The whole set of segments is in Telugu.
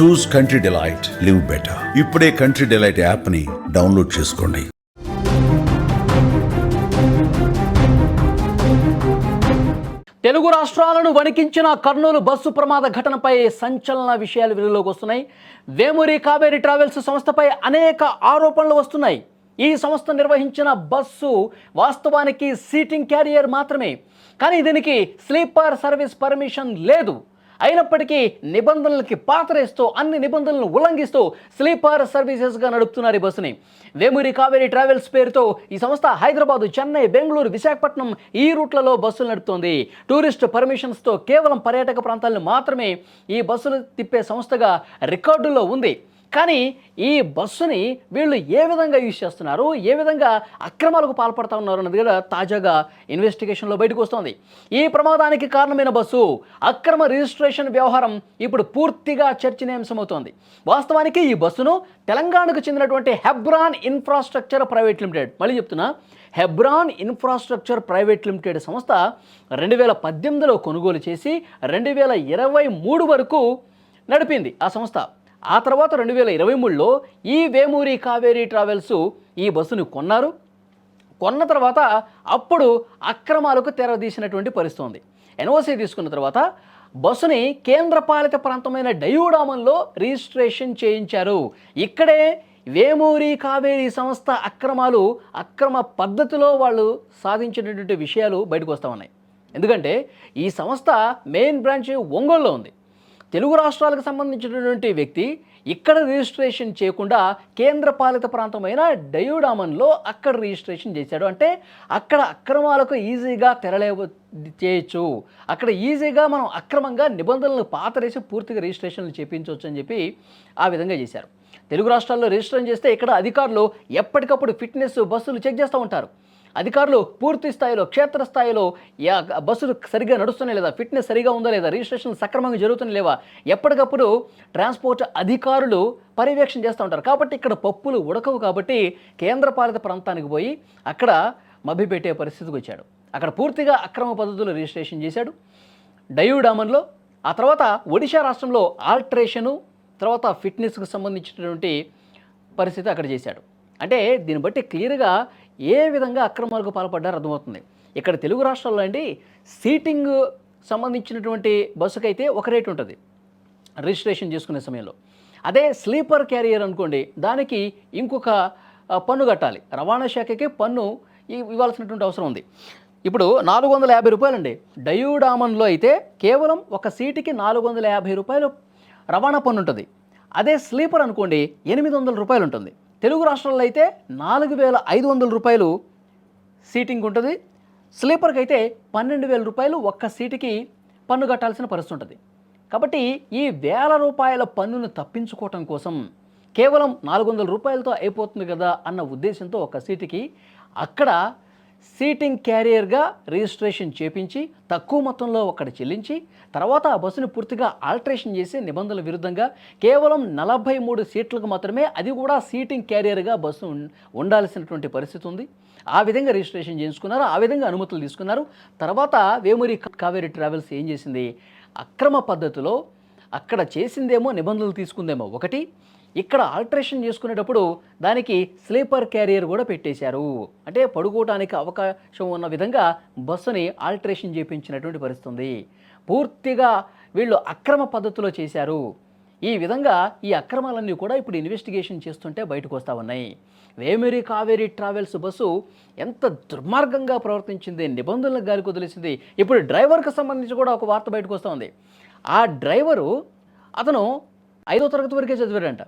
Choose country delight live better ఇప్పుడే కంట్రీ డిలైట్ యాప్ని డౌన్లోడ్ చేసుకోండి. తెలుగు రాష్ట్రాలను వణికించిన కర్నూలు బస్సు ప్రమాద ఘటనపై సంచలన విషయాలు వెలుగులోకి వస్తున్నాయి. వేమూరి కావేరి ట్రావెల్స్ సంస్థపై అనేక ఆరోపణలు వస్తున్నాయి. ఈ సంస్థ నిర్వహించిన బస్సు వాస్తవానికి సీటింగ్ క్యారియర్ మాత్రమే. కానీ దీనికి స్లీపర్ సర్వీస్ పర్మిషన్ లేదు. అయినప్పటికీ నిబంధనలకి పాతరేస్తూ అన్ని నిబంధనలను ఉల్లంఘిస్తూ స్లీపర్ సర్వీసెస్గా నడుపుతున్నారు ఈ బస్సుని. వేమూరి కావేరి ట్రావెల్స్ పేరుతో ఈ సంస్థ హైదరాబాదు చెన్నై బెంగళూరు విశాఖపట్నం ఈ రూట్లలో బస్సులు నడుపుతోంది. టూరిస్ట్ పర్మిషన్స్తో కేవలం పర్యాటక ప్రాంతాలను మాత్రమే ఈ బస్సులు తిప్పే సంస్థగా రికార్డులో ఉంది. కానీ ఈ బస్సుని వీళ్ళు ఏ విధంగా యూజ్ చేస్తున్నారు? ఏ విధంగా అక్రమాలకు పాల్పడతా ఉన్నారు అన్నది కూడా తాజాగా ఇన్వెస్టిగేషన్లో బయటకు వస్తోంది. ఈ ప్రమాదానికి కారణమైన బస్సు అక్రమ రిజిస్ట్రేషన్ వ్యవహారం ఇప్పుడు పూర్తిగా చర్చనీయాంశమవుతోంది. వాస్తవానికి ఈ బస్సును తెలంగాణకు చెందినటువంటి హెబ్రాన్ ఇన్ఫ్రాస్ట్రక్చర్ ప్రైవేట్ లిమిటెడ్ మళ్ళీ చెప్తున్నా హెబ్రాన్ ఇన్ఫ్రాస్ట్రక్చర్ ప్రైవేట్ లిమిటెడ్ సంస్థ రెండు వేల పద్దెనిమిదిలో కొనుగోలు చేసి రెండు వేల ఇరవై మూడు వరకు నడిపింది ఆ సంస్థ. ఆ తర్వాత రెండు వేల ఇరవై మూడులో ఈ వేమూరి కావేరీ ట్రావెల్స్ ఈ బస్సును కొన్నారు. కొన్న తర్వాత అప్పుడు అక్రమాలకు తెరదీసినటువంటి పరిస్థితి ఉంది ఎన్ఓసీ తీసుకున్న తర్వాత బస్సుని కేంద్రపాలిత ప్రాంతమైన డయూడామంలో రిజిస్ట్రేషన్ చేయించారు. ఇక్కడే వేమూరి కావేరీ సంస్థ అక్రమాలు అక్రమ పద్ధతిలో వాళ్ళు సాధించినటువంటి విషయాలు బయటకు వస్తూ ఉన్నాయి. ఎందుకంటే ఈ సంస్థ మెయిన్ బ్రాంచ్ ఒంగోలులో ఉంది. తెలుగు రాష్ట్రాలకు సంబంధించినటువంటి వ్యక్తి ఇక్కడ రిజిస్ట్రేషన్ చేయకుండా కేంద్రపాలిత ప్రాంతమైన డయోడామన్లో అక్కడ రిజిస్ట్రేషన్ చేశాడు. అంటే అక్కడ అక్రమాలకు ఈజీగా తెరలే చేయొచ్చు. అక్కడ ఈజీగా మనం అక్రమంగా నిబంధనలు పాతరేసి పూర్తిగా రిజిస్ట్రేషన్లు చేయించవచ్చు అని చెప్పి ఆ విధంగా చేశారు. తెలుగు రాష్ట్రాల్లో రిజిస్ట్రేషన్ చేస్తే ఇక్కడ అధికారులు ఎప్పటికప్పుడు ఫిట్నెస్ బస్సులు చెక్ చేస్తూ ఉంటారు. అధికారులు పూర్తి స్థాయిలో క్షేత్రస్థాయిలో యా బస్సులు సరిగ్గా నడుస్తున్నాయి లేదా ఫిట్నెస్ సరిగా ఉందా లేదా రిజిస్ట్రేషన్ సక్రమంగా జరుగుతున్నాయి లేవా ఎప్పటికప్పుడు ట్రాన్స్పోర్ట్ అధికారులు పర్యవేక్షణ చేస్తూ ఉంటారు. కాబట్టి ఇక్కడ పప్పులు ఉడకవు కాబట్టి కేంద్రపాలిత ప్రాంతానికి పోయి అక్కడ మభ్యపెట్టే పరిస్థితికి వచ్చాడు. అక్కడ పూర్తిగా అక్రమ పద్ధతులు రిజిస్ట్రేషన్ చేశాడు. డయూడామన్లో ఆ తర్వాత ఒడిశా రాష్ట్రంలో ఆల్ట్రేషను తర్వాత ఫిట్నెస్కు సంబంధించినటువంటి పరిస్థితి అక్కడ చేశాడు. అంటే దీన్ని బట్టి క్లియర్గా ఏ విధంగా అక్రమాలకు పాల్పడ్డారు అర్థమవుతుంది. ఇక్కడ తెలుగు రాష్ట్రాల్లో అండి సీటింగ్ సంబంధించినటువంటి బస్సుకైతే ఒక రేట్ ఉంటుంది రిజిస్ట్రేషన్ చేసుకునే సమయంలో. అదే స్లీపర్ క్యారియర్ అనుకోండి దానికి ఇంకొక పన్ను కట్టాలి. రవాణా శాఖకి పన్ను ఇవ్వాల్సినటువంటి అవసరం ఉంది. ఇప్పుడు నాలుగు వందల యాభై రూపాయలండి. డయూడామన్లో అయితే కేవలం ఒక సీటుకి నాలుగు వందల యాభై రూపాయలు రవాణా పన్ను ఉంటుంది. అదే స్లీపర్ అనుకోండి ఎనిమిది వందల రూపాయలు ఉంటుంది. తెలుగు రాష్ట్రాల్లో అయితే నాలుగు వేల ఐదు వందల రూపాయలు సీటింగ్ ఉంటుంది. స్లీపర్కి అయితే పన్నెండు వేల రూపాయలు ఒక్క సీటుకి పన్ను కట్టాల్సిన పరిస్థితి ఉంటుంది. కాబట్టి ఈ వేల రూపాయల పన్నును తప్పించుకోవటం కోసం కేవలం నాలుగు వందల రూపాయలతో అయిపోతుంది కదా అన్న ఉద్దేశంతో ఒక సీటుకి అక్కడ సీటింగ్ క్యారియర్గా రిజిస్ట్రేషన్ చేపించి తక్కువ మొత్తంలో అక్కడ చెల్లించి తర్వాత ఆ బస్సును పూర్తిగా ఆల్టరేషన్ చేసి నిబంధనల విరుద్ధంగా కేవలం నలభై మూడు సీట్లకు మాత్రమే అది కూడా సీటింగ్ క్యారియర్గా బస్సు ఉండాల్సినటువంటి పరిస్థితి ఉంది. ఆ విధంగా రిజిస్ట్రేషన్ చేయించుకున్నారు ఆ విధంగా అనుమతులు తీసుకున్నారు. తర్వాత వేమూరి కావేరి ట్రావెల్స్ ఏం చేసింది? అక్రమ పద్ధతిలో అక్కడ చేసిందేమో నిబంధనలు తీసుకుందేమో ఒకటి. ఇక్కడ ఆల్టరేషన్ చేసుకునేటప్పుడు దానికి స్లీపర్ క్యారియర్ కూడా పెట్టేశారు. అంటే పడుకోవడానికి అవకాశం ఉన్న విధంగా బస్సుని ఆల్టరేషన్ చేయించినటువంటి పరిస్థితుంది. పూర్తిగా వీళ్ళు అక్రమ పద్ధతిలో చేశారు. ఈ విధంగా ఈ అక్రమాలన్నీ కూడా ఇప్పుడు ఇన్వెస్టిగేషన్ చేస్తుంటే బయటకు వస్తూ ఉన్నాయి. వేమేరి కావేరి ట్రావెల్స్ బస్సు ఎంత దుర్మార్గంగా ప్రవర్తించింది నిబంధనలకు గాలి కుదిలేసింది. ఇప్పుడు డ్రైవర్కి సంబంధించి కూడా ఒక వార్త బయటకు వస్తూ ఉంది. ఆ డ్రైవరు అతను ఐదో తరగతి వరకే చదివాడంట.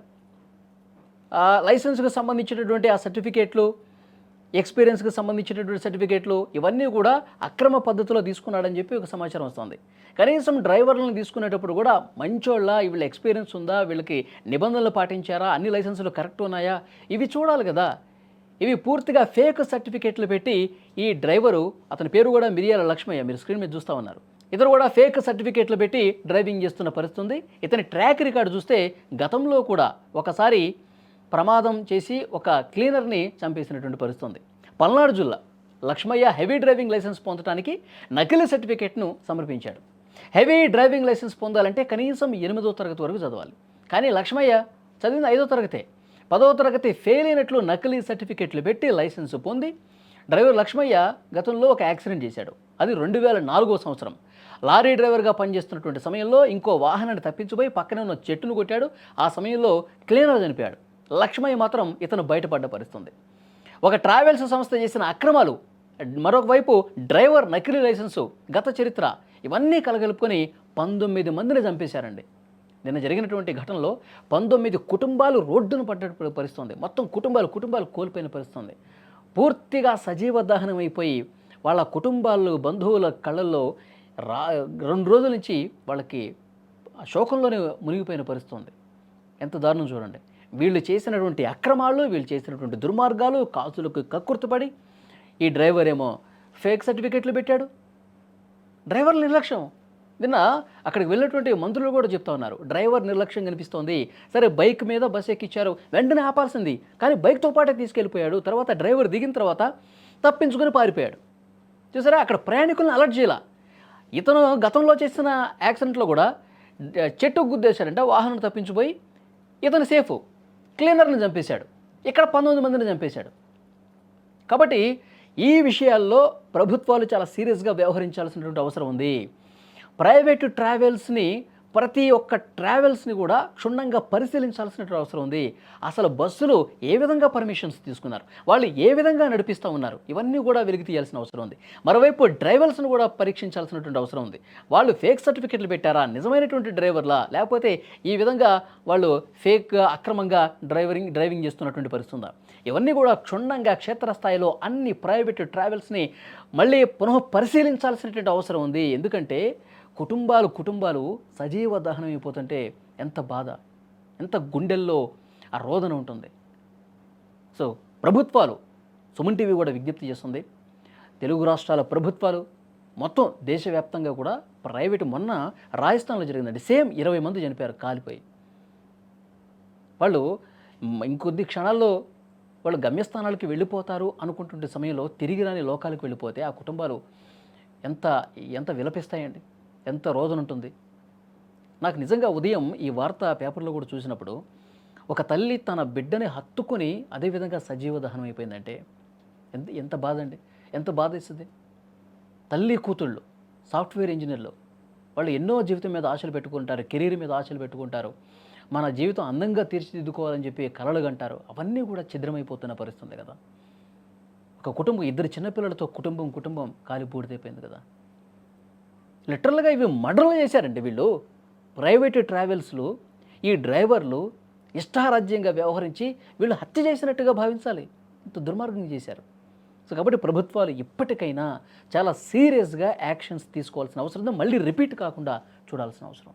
లైసెన్స్కి సంబంధించినటువంటి ఆ సర్టిఫికేట్లు ఎక్స్పీరియన్స్కి సంబంధించినటువంటి సర్టిఫికేట్లు ఇవన్నీ కూడా అక్రమ పద్ధతిలో తీసుకున్నాడని చెప్పి ఒక సమాచారం వస్తుంది. కనీసం డ్రైవర్లను తీసుకునేటప్పుడు కూడా మంచోళ్ళ వీళ్ళ ఎక్స్పీరియన్స్ ఉందా వీళ్ళకి నిబంధనలు పాటించారా అన్ని లైసెన్సులు కరెక్ట్ ఉన్నాయా? ఇవి చూడాలి కదా. ఇవి పూర్తిగా ఫేక్ సర్టిఫికేట్లు పెట్టి ఈ డ్రైవరు అతని పేరు కూడా మిరియాల లక్ష్మయ్య మీరు స్క్రీన్ మీద చూస్తూ ఉన్నారు. ఇతను కూడా ఫేక్ సర్టిఫికేట్లు పెట్టి డ్రైవింగ్ చేస్తున్న పరిస్థితి ఉంది ఇతని ట్రాక్ రికార్డు చూస్తే గతంలో కూడా ఒకసారి ప్రమాదం చేసి ఒక క్లీనర్ని చంపేసినటువంటి పరిస్థితి ఉంది పల్నాడు జిల్లా లక్ష్మయ్య హెవీ డ్రైవింగ్ లైసెన్స్ పొందడానికి నకిలీ సర్టిఫికేట్ను సమర్పించాడు. హెవీ డ్రైవింగ్ లైసెన్స్ పొందాలంటే కనీసం ఎనిమిదో తరగతి వరకు చదవాలి. కానీ లక్ష్మయ్య చదివింది ఐదో తరగతే. పదవ తరగతి ఫెయిల్ అయినట్లు నకిలీ సర్టిఫికెట్లు పెట్టి లైసెన్స్ పొంది డ్రైవర్ లక్ష్మయ్య గతంలో ఒక యాక్సిడెంట్ చేశాడు. అది రెండు వేల నాలుగో సంవత్సరం. లారీ డ్రైవర్గా పనిచేస్తున్నటువంటి సమయంలో ఇంకో వాహనాన్ని తప్పించిపోయి పక్కనే ఉన్న చెట్టును కొట్టాడు. ఆ సమయంలో క్లీనర్ చనిపోయాడు. లక్ష్మయ్య మాత్రం ఇతను బయటపడ్డ పరిస్థితుంది. ఒక ట్రావెల్స్ సంస్థ చేసిన అక్రమాలు మరొక వైపు డ్రైవర్ నకిలీ లైసెన్సు గత చరిత్ర ఇవన్నీ కలగలుపుకొని పంతొమ్మిది మందిని చంపేశారండి. నిన్న జరిగినటువంటి ఘటనలో పంతొమ్మిది కుటుంబాలు రోడ్డును పడ్డ పరిస్థితుంది. మొత్తం కుటుంబాలు కుటుంబాలు కోల్పోయిన పరిస్థితుంది. పూర్తిగా సజీవ దహనం అయిపోయి వాళ్ళ కుటుంబాలు బంధువుల కళ్ళల్లో రా రెండు రోజుల నుంచి వాళ్ళకి శోకంలోనే మునిగిపోయిన పరిస్థితుంది. ఎంత దారుణం చూడండి. వీళ్ళు చేసినటువంటి అక్రమాలు వీళ్ళు చేసినటువంటి దుర్మార్గాలు కాసులకు కక్కుర్తుపడి ఈ డ్రైవర్ ఏమో ఫేక్ సర్టిఫికెట్లు పెట్టాడు. డ్రైవర్ నిర్లక్ష్యం. నిన్న అక్కడికి వెళ్ళినటువంటి మంత్రులు కూడా చెప్తా ఉన్నారు. డ్రైవర్ నిర్లక్ష్యం కనిపిస్తోంది. సరే బైక్ మీద బస్ ఎక్కిచ్చారు. వెంటనే ఆపాల్సింది. కానీ బైక్తో పాటే తీసుకెళ్ళిపోయాడు. తర్వాత డ్రైవర్ దిగిన తర్వాత తప్పించుకొని పారిపోయాడు. చూసారా? అక్కడ ప్రయాణికులను అలర్ట్ చేయాల. ఇతను గతంలో చేసిన యాక్సిడెంట్లో కూడా చెట్టుకు గుద్దేశాడంట. వాహనం తప్పించిపోయి ఇతను సేఫ్. క్లీనర్ని చంపేశాడు. ఇక్కడ పంతొమ్మిది మందిని చంపేశాడు. కాబట్టి ఈ విషయాల్లో ప్రభుత్వాలు చాలా సీరియస్గా వ్యవహరించాల్సినటువంటి అవసరం ఉంది. ప్రైవేటు ట్రావెల్స్ని ప్రతి ఒక్క ట్రావెల్స్ని కూడా క్షుణ్ణంగా పరిశీలించాల్సినటువంటి అవసరం ఉంది. అసలు బస్సులు ఏ విధంగా పర్మిషన్స్ తీసుకున్నారు? వాళ్ళు ఏ విధంగా నడిపిస్తూ ఉన్నారు? ఇవన్నీ కూడా వెలికి తీయాల్సిన అవసరం ఉంది. మరోవైపు డ్రైవర్స్ను కూడా పరీక్షించాల్సినటువంటి అవసరం ఉంది. వాళ్ళు ఫేక్ సర్టిఫికెట్లు పెట్టారా? నిజమైనటువంటి డ్రైవర్లా? లేకపోతే ఈ విధంగా వాళ్ళు ఫేక్ అక్రమంగా డ్రైవరింగ్ డ్రైవింగ్ చేస్తున్నటువంటి పరిస్థితి ఉందా? ఇవన్నీ కూడా క్షుణ్ణంగా క్షేత్రస్థాయిలో అన్ని ప్రైవేట్ ట్రావెల్స్ని మళ్ళీ పునః పరిశీలించాల్సినటువంటి అవసరం ఉంది. ఎందుకంటే కుటుంబాలు కుటుంబాలు సజీవ దహనం అయిపోతుంటే ఎంత బాధ ఎంత గుండెల్లో ఆ రోదన ఉంటుంది. సో ప్రభుత్వాలు సుమన్ టీవీ కూడా విజ్ఞప్తి చేస్తుంది. తెలుగు రాష్ట్రాల ప్రభుత్వాలు మొత్తం దేశవ్యాప్తంగా కూడా ప్రైవేటు మొన్న రాజస్థాన్లో జరిగిందండి. సేమ్ ఇరవై మంది చనిపోయారు కాలిపోయి. వాళ్ళు ఇంకొద్ది క్షణాల్లో వాళ్ళు గమ్యస్థానాలకి వెళ్ళిపోతారు అనుకుంటుంటే సమయంలో తిరిగి రాని లోకాలకు వెళ్ళిపోతే ఆ కుటుంబాలు ఎంత ఎంత విలపిస్తాయండి. ఎంత రోజునుంటుంది? నాకు నిజంగా ఉదయం ఈ వార్త పేపర్లో కూడా చూసినప్పుడు ఒక తల్లి తన బిడ్డని హత్తుకొని అదేవిధంగా సజీవ దహనం అయిపోయిందంటే ఎంత ఎంత బాధ అండి? ఎంత బాధ ఇస్తుంది తల్లి కూతుళ్ళు సాఫ్ట్వేర్ ఇంజనీర్లు వాళ్ళు ఎన్నో జీవితం మీద ఆశలు పెట్టుకుంటారు కెరీర్ మీద ఆశలు పెట్టుకుంటారు. మన జీవితం అందంగా తీర్చిదిద్దుకోవాలని చెప్పి కలలు కంటారు. అవన్నీ కూడా ఛిద్రమైపోతున్న పరిస్థితి ఉంది కదా. ఒక కుటుంబం ఇద్దరు చిన్నపిల్లలతో కుటుంబం కుటుంబం కాలిపూడితైపోయింది కదా. లిటరల్గా ఇవి మర్డర్లు చేశారండి వీళ్ళు. ప్రైవేట్ ట్రావెల్స్లు ఈ డ్రైవర్లు ఇష్టారాజ్యంగా వ్యవహరించి వీళ్ళు హత్య చేసినట్టుగా భావించాలి. ఇంత దుర్మార్గం చేశారు. సో కాబట్టి ప్రభుత్వాలు ఇప్పటికైనా చాలా సీరియస్గా యాక్షన్స్ తీసుకోవాల్సిన అవసరం మళ్ళీ రిపీట్ కాకుండా చూడాల్సిన అవసరం